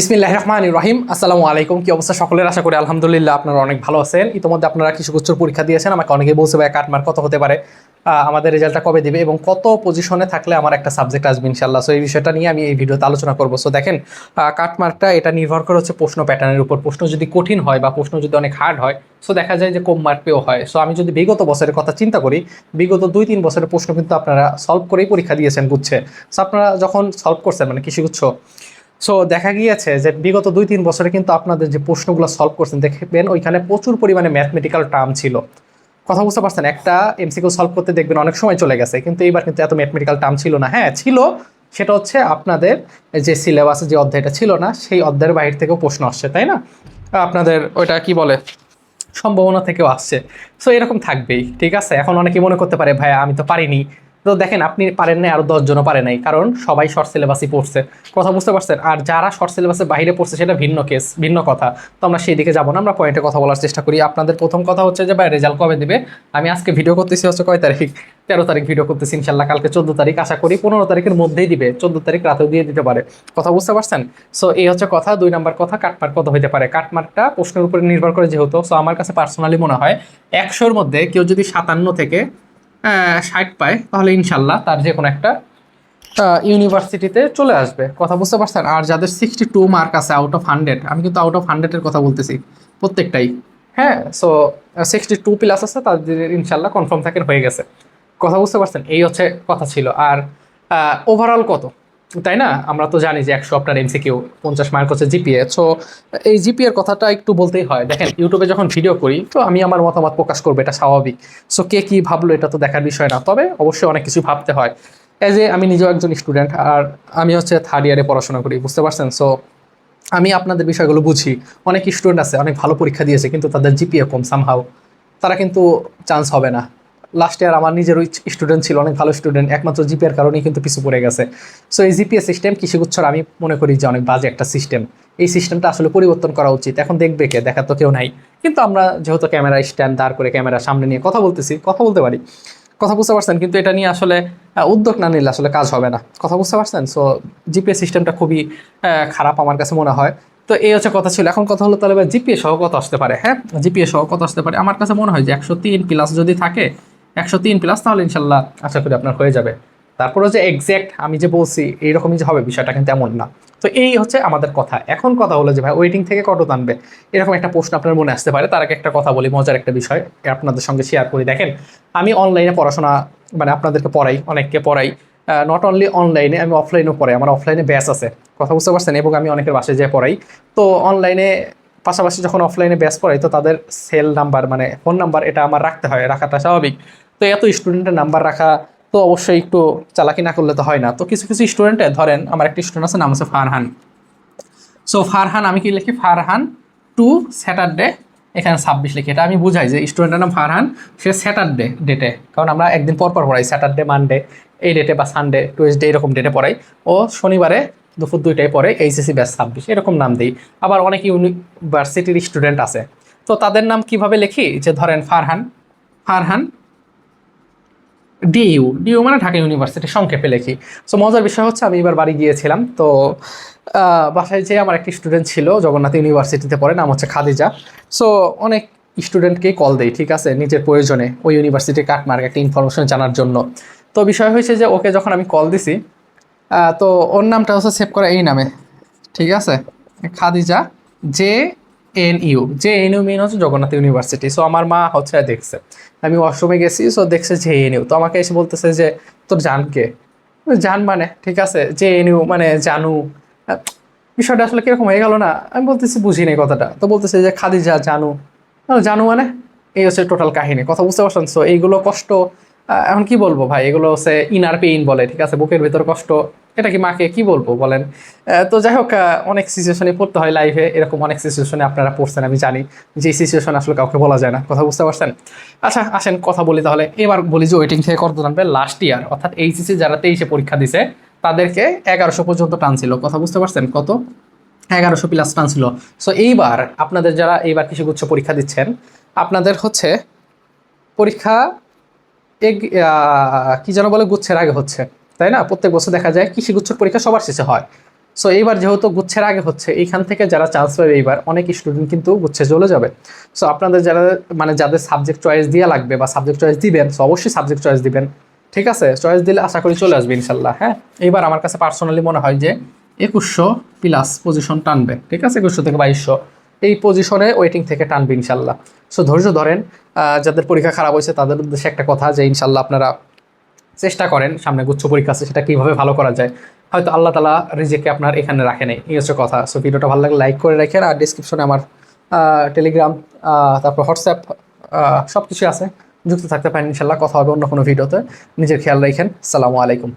বিসমিল্লাহ রহমান রহিম। আসসালামু আলাইকুম। কি অবস্থা সকলের? আশা করি আলহামদুলিল্লাহ আপনারা অনেক ভালো আছেন। ইতিমধ্যে আপনারা কৃষিগুচ্ছর পরীক্ষা দিয়েছেন। আমাকে অনেকে বলছে, ভাই কাটমার কত হতে পারে? আমাদের রেজাল্টটা কবে দিবে এবং কত পজিশনে থাকলে আমার একটা সাবজেক্ট আসবে ইনশাল্লাহ সো এই বিষয়টা নিয়ে আমি এই ভিডিওতে আলোচনা করব। সো দেখেন কাটমার্কটা এটা নির্ভর করে হচ্ছে প্রশ্ন প্যাটার্নের উপর। প্রশ্ন যদি কঠিন হয় বা প্রশ্ন যদি অনেক হার্ড হয় সো দেখা যায় যে কম মার্ক পেয়েও হয়। সো আমি যদি বিগত বছরের কথা চিন্তা করি, বিগত দুই তিন বছরের প্রশ্ন কিন্তু আপনারা সলভ করেই পরীক্ষা দিয়েছেন বুঝছে সো আপনারা যখন সলভ করছেন মানে কৃষিগুচ্ছ সো দেখা গিয়েছে যে বিগত দুই তিন বছরে কিন্তু আপনাদের যে প্রশ্নগুলো সলভ করছেন, দেখবেন ওইখানে প্রচুর পরিমাণে ম্যাথমেটিক্যাল টার্ম ছিল। কথা বুঝতে পারছেন? একটা এমসিকিউ সলভ করতে দেখবেন অনেক সময় চলে গেছে, কিন্তু এইবার কিন্তু এত ম্যাথমেটিক্যাল টার্ম ছিল না। হ্যাঁ ছিল। সেটা হচ্ছে আপনাদের যে সিলেবাসে যে অধ্যায়টা ছিল না, সেই অধ্যায়ের বাইরে থেকেও প্রশ্ন আসছে, তাই না? আপনাদের ওইটা কি বলে? সম্ভাবনা থেকেও আসছে। সো এরকম থাকবেই, ঠিক আছে? এখন অনেকে মনে করতে পারে ভাই আমি তো পারিনি। তো দেখেন, আপনি পারেন নাই, আরও দশজনও পারে নাই, কারণ সবাই শর্ট সিলেবাসই পড়ছে। কথা বুঝতে পারছেন? আর যারা শর্ট সিলেবাসের বাইরে পড়ছে, সেটা ভিন্ন কেস ভিন্ন কথা। তো আমরা সেই দিকে যাব না, আমরা পয়েন্টে কথা বলার চেষ্টা করি। আপনাদের প্রথম কথা হচ্ছে যে, ভাই রেজাল্ট কবে দিবে? আমি আজকে ভিডিও করতেছি হচ্ছে কয় তারিখ? তেরো তারিখ ভিডিও করতেছি, ইনশাল্লাহ, কালকে চোদ্দ তারিখ। আশা করি পনেরো তারিখের মধ্যেই দিবে, চোদ্দ তারিখ রাতেও দিয়ে দিতে পারে। কথা বুঝতে পারছেন? সো এই হচ্ছে কথা। দুই নম্বর কথা কাটমার্ক কত হতে পারে? কাটমার্কটা প্রশ্নের উপরে নির্ভর করে যেহেতু সো আমার কাছে পার্সোনালি মনে হয়, একশোর মধ্যে কেউ যদি সাতান্ন থেকে ষাট পায়, তাহলে ইনশাল্লাহ তার যে কোনো একটা ইউনিভার্সিটিতে চলে আসবে। কথা বুঝতে পারছেন? আর যাদের সিক্সটি টু মার্ক আছে আউট অফ হান্ড্রেড আমি কিন্তু আউট অফ হান্ড্রেডের কথা বলতেছি, প্রত্যেকটাই। হ্যাঁ সো সিক্সটি টু প্লাস আছে, তাদের ইনশাল্লাহ কনফার্ম থাকেন হয়ে গেছে। কথা বুঝতে পারছেন? এই হচ্ছে কথা ছিল। আর ওভারঅল কত? তাই না? আমরা তো জানি যে একশো আপনার এমসিকিউ পঞ্চাশ মার্ক হচ্ছে জিপিএ সো এই জিপিএর কথাটা একটু বলতেই হয়। দেখেন ইউটিউবে যখন ভিডিও করি, তো আমি আমার মতামত প্রকাশ করব, এটা স্বাভাবিক। সো কে কী ভাবলো এটা তো দেখার বিষয় না, তবে অবশ্যই অনেক কিছু ভাবতে হয়। এজ এ আমি নিজেও একজন স্টুডেন্ট আর আমি হচ্ছে থার্ড ইয়ারে পড়াশোনা করি, বুঝতে পারছেন? সো আমি আপনাদের বিষয়গুলো বুঝি। অনেক স্টুডেন্ট আছে, অনেক ভালো পরীক্ষা দিয়েছে, কিন্তু তাদের জিপিএ কম সামহাও তারা কিন্তু চান্স হবে না। লাস্ট ইয়ার আমার নিজেরও স্টুডেন্ট ছিল, অনেক ভালো স্টুডেন্ট একমাত্র জিপিএর কারণেই কিন্তু পিছু পড়ে গেছে। সো এই জিপিএ সিস্টেম কৃষিগুচ্ছর আমি মনে করি যে অনেক বাজে একটা সিস্টেম এই সিস্টেমটা আসলে পরিবর্তন করা উচিত। এখন দেখবে কে? দেখার তো কেউ নাই। কিন্তু আমরা যেহেতু ক্যামেরা স্ট্যান্ড দাঁড় করে ক্যামেরা সামনে নিয়ে কথা বলতেছি, কথা বলতে পারি। কথা বুঝতে পারছেন? কিন্তু এটা নিয়ে আসলে উদ্যোগ না নিলে আসলে কাজ হবে না। কথা বুঝতে পারছেন? সো জিপিএ সিস্টেমটা খুবই খারাপ আমার কাছে মনে হয়। তো এই হচ্ছে কথা ছিল। এখন কথা হলো তাহলে জিপিএ সহ কত আসতে পারে? হ্যাঁ? জিপিএ সহ কত আসতে পারে? আমার কাছে মনে হয় যে একশো তিন প্লাস যদি থাকে একশো তিন প্লাস তাহলে ইনশাল্লাহ আশা করি আপনার হয়ে যাবে। তারপরে যে এক্স্যাক্ট আমি যে বলছি, এইরকমই যে হবে বিষয়টা কিন্তু এমন না। তো এই হচ্ছে আমাদের কথা। এখন কথা হলো যে, ভাই ওয়েটিং থেকে কত টানবে? এরকম একটা প্রশ্ন আপনার মনে আসতে পারে, তার আগে একটা কথা বলি, মজার একটা বিষয় আপনাদের সঙ্গে শেয়ার করি। দেখেন, আমি অনলাইনে পড়াশোনা মানে আপনাদেরকে পড়াই, অনেককে পড়াই। নট অনলি অনলাইনে আমি অফলাইনেও পড়াই, আমার অফলাইনে ব্যাচ আছে। কথা বুঝতে পারছেন? এবং আমি অনেকের বাসায় যেয়ে পড়াই। তো অনলাইনে পাশাপাশি যখন অফলাইনে ব্যাচ পড়াই, তো তাদের সেল নাম্বার মানে ফোন নাম্বার এটা আমার রাখতে হয়, রাখাটা স্বাভাবিক। তো এত স্টুডেন্টের নাম্বার রাখা তো অবশ্যই একটু চালাকি না করলে তো হয় না। তো কিছু কিছু স্টুডেন্টে ধরেন আমার একটা স্টুডেন্ট আছে, নাম আছে ফারহান। সো ফারহান, আমি কি লিখি? ফারহান টু স্যাটারডে এখানে ছাব্বিশ লিখি। এটা আমি বুঝাই যে স্টুডেন্টের নাম ফারহান, সে স্যাটারডে ডেটে কারণ আমরা একদিন পর পর পড়াই স্যাটারডে মানডে এই ডেটে বা সানডে টুয়েসডে এরকম ডেটে পড়াই। ও শনিবারে দুপুর দুইটায় পরে এইচএসসি ব্যাস ছাব্বিশ, এরকম নাম দিই। আবার অনেক ইউনিভার্সিটির স্টুডেন্ট আছে। তো তাদের নাম কীভাবে লিখি? যে ধরেন ফারহান ফারহান ডিইউ ডিইউ মানে ঢাকা ইউনিভার্সিটি, সংক্ষেপে লেখি। সো মজার বিষয় হচ্ছে আমি এবার বাড়ি গিয়েছিলাম, তো বাসায় যে আমার একটি স্টুডেন্ট ছিল, জগন্নাথ ইউনিভার্সিটিতে পড়ে, নাম হচ্ছে খাদিজা। সো অনেক স্টুডেন্টকেই কল দেই, ঠিক আছে? নিজের প্রয়োজনে ওই ইউনিভার্সিটির কাটমার্ক, একটা ইনফরমেশন জানার জন্য। তো বিষয় হয়েছে যে ওকে যখন আমি কল দিছি তো ওর নামটা হচ্ছে সেভ করা এই নামে, ঠিক আছে? খাদিজা, জে এন ইউ যে এন ইউ মেন হচ্ছে জগন্নাথ ইউনিভার্সিটি। সো আমার মা হচ্ছে দেখছে। আমি ওয়াশরুমে গেছি সো দেখছে যে এন ইউ তো আমাকে এসে বলতেছে যে, তোর জানকে জান মানে? ঠিক আছে, যে এন ইউ মানে জানু। বিষয়টা আসলে কীরকম হয়ে গেল না, আমি বলতেছি বুঝি নাই কথাটা। তো বলতেছে যে, খাদিজা, জানু। জানু মানে? এই হচ্ছে টোটাল কাহিনী, কথা বুঝতে পারছেন? সো এইগুলো কষ্ট এখন কি বলব ভাই? এগুলো হচ্ছে ইনার পেইন বলে, ঠিক আছে? বুকের ভেতর কষ্ট। এটা কি মাকে কি বলব বলেন? তো যাই হোক অনেক সিচুয়েশনে পড়তে হয় লাইফে এরকম অনেক সিচুয়েশনে আপনারা পড়ছেন, আমি জানি। যে সিচুয়েশন আসলে কাউকে বলা যায় না, কথা বুঝতে পারছেন? আচ্ছা আসেন, কথা বলি তাহলে। এবার বলি যে ওয়েটিং থেকে কত জানবে লাস্ট ইয়ার অর্থাৎ এইচএসসি যারা তেইশে পরীক্ষা দিছে, তাদেরকে এগারোশো পর্যন্ত টানছিল কথা বুঝতে পারছেন? কত? এগারোশো প্লাস টানছিল সো এইবার আপনাদের যারা এইবার কৃষিগুচ্ছ পরীক্ষা দিচ্ছেন, আপনাদের হচ্ছে পরীক্ষা এক কি যেন বলে, গুচ্ছের আগে হচ্ছে। তাই না? প্রত্যেক বছর দেখা যায় কৃষিগুচ্ছর পরীক্ষা সবার শেষে হয়। সো এইবার যেহেতু গুচ্ছের আগে হচ্ছে, এইখান থেকে যারা চান্স পাবে এইবার, অনেক স্টুডেন্ট কিন্তু গুচ্ছে চলে যাবে। সো আপনাদের যারা মানে যাদের সাবজেক্ট চয়েস দেওয়া লাগবে বা সাবজেক্ট চয়েস দিবেন সো অবশ্যই সাবজেক্ট চয়েস দিবেন। ঠিক আছে? চয়েস দিলে আশা করি চলে আসবে ইনশাল্লাহ হ্যাঁ? এইবার আমার কাছে পার্সোনালি মনে হয় যে একুশশো প্লাস পজিশন টানবে। ঠিক আছে? একুশশো থেকে বাইশশো। এই পজিশনে ওয়েটিং থেকে টানবে ইনশাল্লাহ সো ধৈর্য ধরেন যাদের পরীক্ষা খারাপ হয়েছে তাদের উদ্দেশ্যে একটা কথা যে ইনশাল্লাহ আপনারা চেষ্টা করেন সামনে গুচ্ছ পরীক্ষা আছে, সেটা কীভাবে ভালো করা যায়। হয়তো আল্লাহ তালা রিজেকে আপনার এখানে রাখে নেই, এই হচ্ছে কথা। সো ভিডিওটা ভালো লাগলে লাইক করে রাখেন, আর ডিসক্রিপশনে আমার টেলিগ্রাম তারপর হোয়াটসঅ্যাপ সব কিছু আছে। যুক্ত থাকতে পারেন ইনশাল্লাহ, কথা হবে অন্য কোনো ভিডিওতে। নিজের খেয়াল রাখেন, সালামু আলাইকুম।